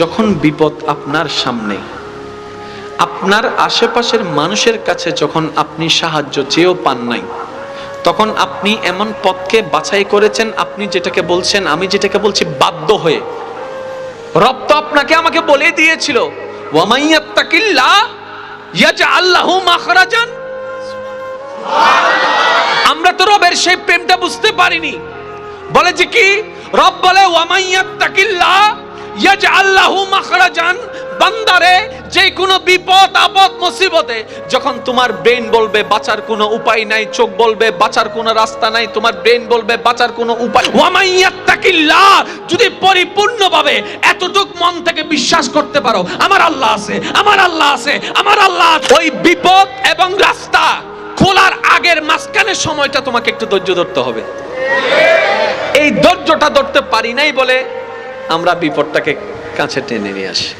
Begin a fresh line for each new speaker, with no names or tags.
যখন বিপদ আপনার সামনে, আপনার আশেপাশের মানুষের কাছে যখন আপনি সাহায্য চেয়েও পান নাই, তখন আপনি এমন পথকে বাছাই করেছেন, আপনি যেটাকে বলছেন, আমি যেটাকে বলছি বাধ্য হয়ে। রব তো আপনাকে আমাকে বলে দিয়েছিল আমরা তো রবের সেই প্রেমটা বুঝতে পারিনি। বলে যে কি? রব বলে ওয়ামাইয়াত্তাকিল্লাহ বান্দারে যে কোনো বিপদ, আপদ, মুসিবতে, যখন তোমার ব্রেন বলবে, বাঁচার কোনো উপায় নাই, চোখ বলবে, বাঁচার কোনো রাস্তা নাই, তোমার ব্রেন বলবে, বাঁচার কোনো উপায় ওয়ামাইয়াত্তাকিল্লাহ যদি পরিপূর্ণভাবে এতটুক মন থেকে বিশ্বাস করতে পারো, আমার আল্লাহ আছে, আমার আল্লাহ আছে, আমার আল্লাহ ওই বিপদ এবং রাস্তা খোলার আগের মাঝখানের সময়টা তোমাকে একটু ধৈর্য ধরতে হবে। এই ধৈর্যটা ধরতে পারি নাই বলে আমরা বিপদটাকে কাছে টেনে নিয়ে আসি।